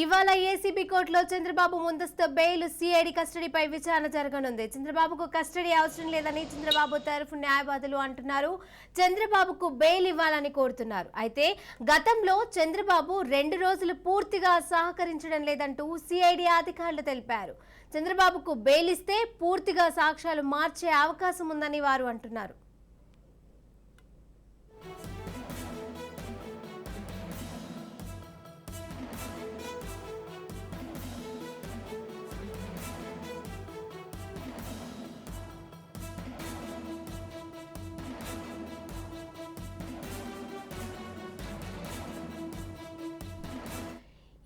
ఇవాళ ఏసీబీ కోర్టులో చంద్రబాబు ముందస్తు బెయిల్ సిఐడి కస్టడీపై విచారణ జరగనుంది. చంద్రబాబుకు కస్టడీ అవసరం లేదని చంద్రబాబు తరఫు న్యాయవాదులు అంటున్నారు. చంద్రబాబుకు బెయిల్ ఇవ్వాలని కోరుతున్నారు. అయితే గతంలో చంద్రబాబు రెండు రోజులు పూర్తిగా సహకరించడం లేదంటూ సిఐడి అధికారులు తెలిపారు. చంద్రబాబుకు బెయిల్ ఇస్తే పూర్తిగా సాక్ష్యాలు మార్చే అవకాశం ఉందని వారు అంటున్నారు.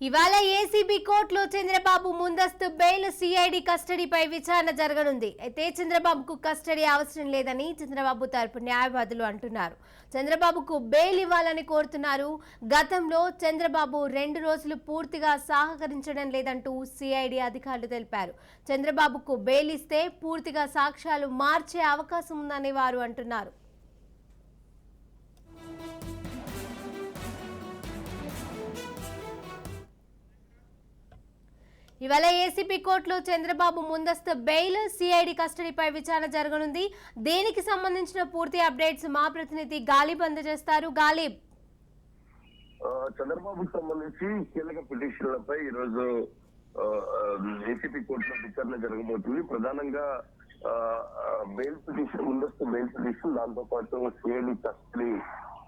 ఇవాళ ఏసీబీ కోర్టులో చంద్రబాబు ముందస్తు బెయిల్ సిఐడి కస్టడీపై విచారణ జరగనుంది. అయితే చంద్రబాబుకు కస్టడీ అవసరం లేదని చంద్రబాబు తరపు న్యాయవాదులు అంటున్నారు. చంద్రబాబుకు బెయిల్ ఇవ్వాలని కోరుతున్నారు. గతంలో చంద్రబాబు రెండు రోజులు పూర్తిగా సహకరించడం లేదంటూ సిఐడి అధికారులు తెలిపారు. చంద్రబాబుకు బెయిల్ ఇస్తే పూర్తిగా సాక్ష్యాలు మార్చే అవకాశం ఉందని వారు అంటున్నారు. ఇవాళ ఏసీపీ కోర్టులో చంద్రబాబు ముందస్తు బెయిల్ సిఐడి కస్టడీపై విచారణ జరగనుంది. దీనికి సంబంధించిన పూర్తి అప్డేట్స్ మా ప్రతినిధి గాలిబ్ అందజేస్తారు. గాలిబ్. ఆ, చంద్రబాబుకు సంబంధించి కీలక పిటిషన్లపై ఈరోజు ఏసీపీ కోర్టులో విచారణ జరగబోతుంది. ప్రధానంగా బెయిల్ పిటిషన్ ముందస్తు బెయిల్ పిటిషన్ దాంతో పాటు సిఐడి కస్టడీ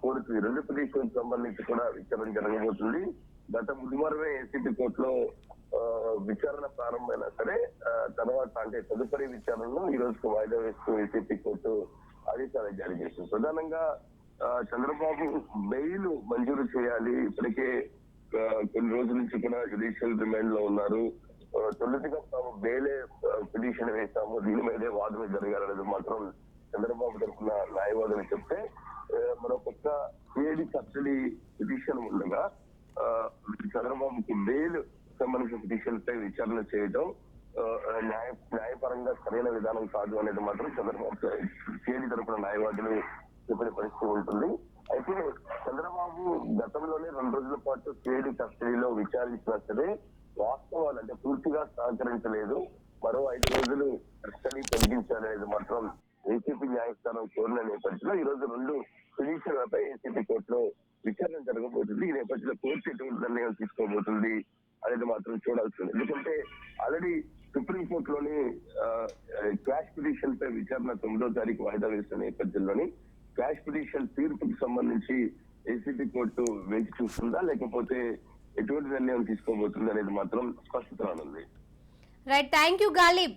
కోర్టు రెండు పిటిషన్ సంబంధించి కూడా విచారణ జరగబోతుంది. గత బుధవారమే ఏసీపీ కోర్టులో విచారణ ప్రారంభమైనా సరే తర్వాత అంటే తదుపరి విచారణను ఈ రోజుకు వాయిదా వేస్తూ ఏసీపీ కోర్టు ఆదేశాలు జారీ చేసింది. ప్రధానంగా ఆ, చంద్రబాబు బెయిల్ మంజూరు చేయాలి. ఇప్పటికే కొన్ని రోజుల నుంచి కూడా జుడిషియల్ రిమాండ్లో ఉన్నారు. ఆ, తాము బెయిలే పిటిషన్ వేస్తాము. దీని మీదే వాదన జరగాలనేది మాత్రం చంద్రబాబు తరఫున న్యాయవాదులు చెప్తే మరొక ఏడి సబ్సిడీ పిటిషన్ ఉండగా ఆ, చంద్రబాబుకి బెయిల్ సంబంధించిన పిటిషన్ పై విచారణ చేయడం ఆ, న్యాయ న్యాయపరంగా సరైన విధానం కాదు అనేది మాత్రం చంద్రబాబు సిఐడి తరఫున న్యాయవాదులు చెప్పిన పరిస్థితి ఉంటుంది. అయితే చంద్రబాబు గతంలోనే రెండు రోజుల పాటు సిఐడి కస్టడీలో విచారించినా సరే వాస్తవాలు అంటే పూర్తిగా సహకరించలేదు. మరో ఐదు రోజులు కస్టడీ తొలగించాలనేది మాత్రం ఏసీపీ న్యాయస్థానం కోరిన నేపథ్యంలో ఈ రోజు రెండు పిటిషన్లపై ఏసీపీ కోర్టులో విచారణ జరగబోతుంది. ఈ నేపథ్యంలో కోర్టు ఎటువంటి నిర్ణయం తీసుకోబోతుంది? అనేది మాత్రం చూడాల్సింది. ఎందుకంటే ఆల్రెడీ సుప్రీం కోర్టులోని క్యాష్ పిటిషన్ పై విచారణ తొమ్మిదో తారీఖు వాయిదా వేసిన నేపథ్యంలోని క్లాష్ పిటిషన్ తీర్పుకు సంబంధించి ఏసీపీ కోర్టు వేచి చూస్తుందా? లేకపోతే ఎటువంటి నిర్ణయం తీసుకోబోతుంది అనేది మాత్రం స్పష్టత రానుంది. Right thank you Ghalib